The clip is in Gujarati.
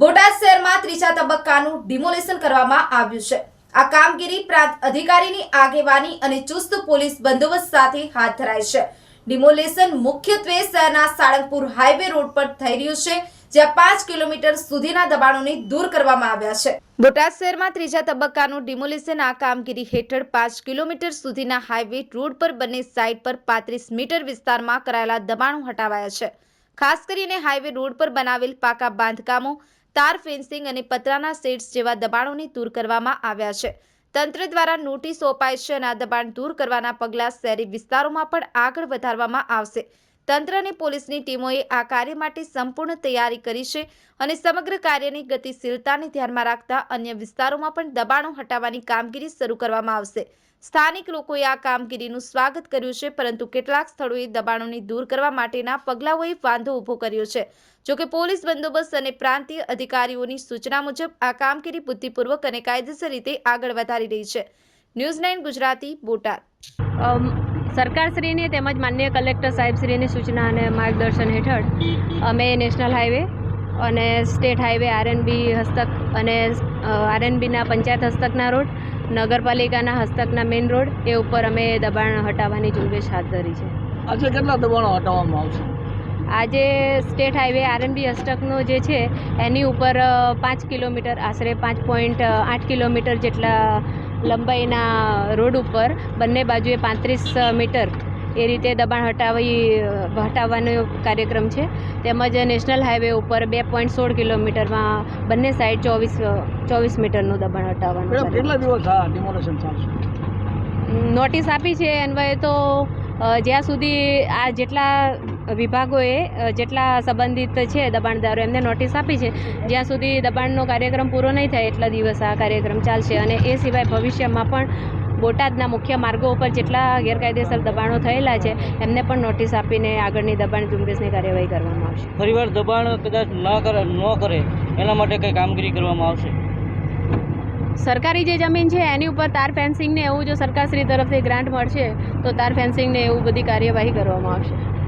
બોટાદ શહેરમાં ત્રીજા તબક્કાનું ડિમોલેશન કરવામાં આવ્યું છે. આ કામગીરી પ્રાંત અધિકારીની આગેવાની અને ચુસ્ત પોલીસ બંદોબસ્ત સાથે હાથ ધરાય છે. ડિમોલેશન મુખ્યત્વે શહેરના સાળંગપુર હાઈવે રોડ પર થઈ રહ્યું છે, જ્યાં પાંચ કિલોમીટર સુધીના દબાણોને દૂર કરવામાં આવ્યા છે. બોટાદ શહેરમાં ત્રીજા તબક્કાનું ડિમોલેશન આ કામગીરી હેઠળ પાંચ કિલોમીટર સુધીના હાઈવે રોડ પર બંને સાઇડ પર પાંત્રીસ મીટર વિસ્તારમાં કરાયેલા દબાણો હટાવાયા છે. ખાસ કરીને હાઈવે રોડ પર બનાવેલ પાકા બાંધકામો તાર ફેન્સિંગ અને પતરાના સેટ્સ જેવા દબાણોને દૂર કરવામાં આવ્યા છે. તંત્ર દ્વારા નોટિસ અપાય છે અને આ દબાણ દૂર કરવાના પગલાં શહેરી વિસ્તારોમાં પણ આગળ વધારવામાં આવશે. તંત્ર અને પોલીસની ટીમોએ આ કાર્ય માટે સંપૂર્ણ તૈયારી કરી છે અને સમગ્ર કાર્યની ગતિશીલતાને ધ્યાનમાં રાખતા અન્ય વિસ્તારોમાં પણ દબાણો હટાવવાની કામગીરી શરૂ કરવામાં આવશે. સ્થાનિક લોકોએ આ કામગીરીનું સ્વાગત કર્યું છે, પરંતુ કેટલાક સ્થળોએ દબાણોને દૂર કરવા માટેના પગલાઓએ વાંધો ઊભો કર્યો છે. જોકે પોલીસ બંદોબસ્ત અને પ્રાંતીય અધિકારીઓની સૂચના મુજબ આ કામગીરી બુદ્ધિપૂર્વક અને કાયદેસર રીતે આગળ વધારી રહી છે. News nine Gujarati, Botad. સરકારશ્રીની તેમજ માન્ય કલેક્ટર સાહેબશ્રીની સૂચના અને માર્ગદર્શન હેઠળ અમે નેશનલ હાઈવે અને સ્ટેટ હાઈવે આરએનબી હસ્તક અને આરએનબીના પંચાયત હસ્તકના રોડ નગરપાલિકાના હસ્તકના મેઇન રોડ એ ઉપર અમે દબાણ હટાવવાની ઝુંબેશ હાથ ધરી છે. આજે કેટલા દબાણો હટાવવામાં આવશે? આજે સ્ટેટ હાઈવે આરએનબી હસ્તકનો જે છે એની ઉપર પાંચ કિલોમીટર આશરે પાંચ પોઈન્ટ આઠ કિલોમીટર જેટલા લંબાઈના રોડ ઉપર બંને બાજુએ પાંત્રીસ મીટર એ રીતે દબાણ હટાવી હટાવવાનો કાર્યક્રમ છે. તેમજ નેશનલ હાઈવે ઉપર બે પોઈન્ટ સોળ કિલોમીટરમાં બંને સાઈડ ચોવીસ ચોવીસ મીટરનું દબાણ હટાવવાનું કેટલા દિવસ નોટિસ આપી છે અન્વયે તો જ્યાં સુધી આ જેટલા વિભાગોએ જેટલા સંબંધિત છે દબાણદારો, એમને નોટિસ આપી છે, જ્યાં સુધી દબાણનો કાર્યક્રમ પૂરો નહીં થાય એટલા દિવસ આ કાર્યક્રમ ચાલશે. અને એ સિવાય ભવિષ્યમાં પણ બોટાદના મુખ્ય માર્ગો ઉપર જેટલા ગેરકાયદેસર દબાણો થયેલા છે, એમને પણ નોટિસ આપીને આગળની દબાણ ઝુંબેશની કાર્યવાહી કરવામાં આવશે. ફરીવાર દબાણ કદાચ ન કરે ન કરે, એના માટે કંઈ કામગીરી કરવામાં આવશે? સરકારી જે જમીન છે, એની ઉપર તાર ફેન્સિંગને એવું જો સરકારશ્રી તરફથી ગ્રાન્ટ મળશે, તો તાર ફેન્સિંગને એવું બધી કાર્યવાહી કરવામાં આવશે.